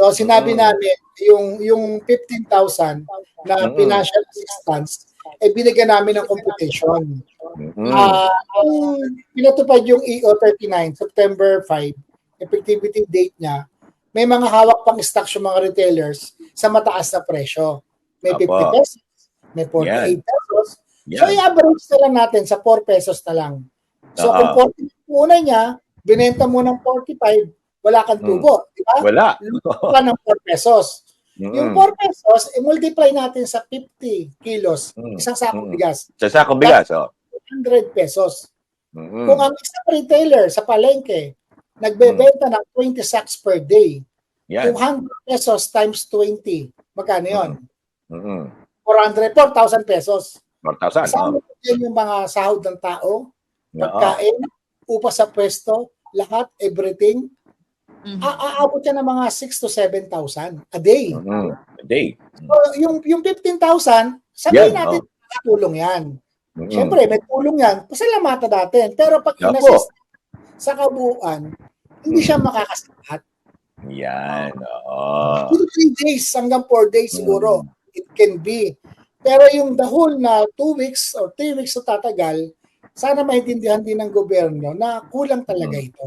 So sinabi namin yung yung 15,000 na financial assistance eh binigyan namin ng computation. Mhm. Ah, kung pinatupad yung EO 39 September 5 effectivity date niya, may mga hawak pang stocks yung mga retailers sa mataas na presyo. May 50 Apo. pesos, may 48 pesos. So Yan. i-average na lang natin sa 4 pesos na lang. So Oo. kung 40 una niya, binenta mo ng 45, wala kang tubo, di ba? Wala. Wala ng 4 pesos. Yung Mm. 4 pesos, i-multiply natin sa 50 kilos, Mm. isang sakong Mm. bigas, Sa sakong bigas, oh. 100 pesos. Mhm. Kung ang isang retailer sa palengke, nagbebenta ng 20 sacks per day, Yan. 200 pesos times 20, magkano yun? Mhm. 400, 4,000 pesos. 4,000. Kasama Oh. yung mga sahod ng tao, pagkain, upa sa pwesto, lahat, everything. Mhm. A- aabot yan ng mga 6 to 7,000 a day. Mhm. A day. So, yung, yung 15,000, sabihin Yan, natin, tulong yan. Mhm. Siyempre, may tulong yan, pasalamatan natin. Pero pag Opo. inassist sa kabuuan, hindi siya makakasapat. Yan. Oo. Two to three days hanggang four days siguro, Mm. it can be. Pero yung the whole na two weeks or three weeks na tatagal, sana maintindihan din ng gobyerno na kulang talaga Mm. ito.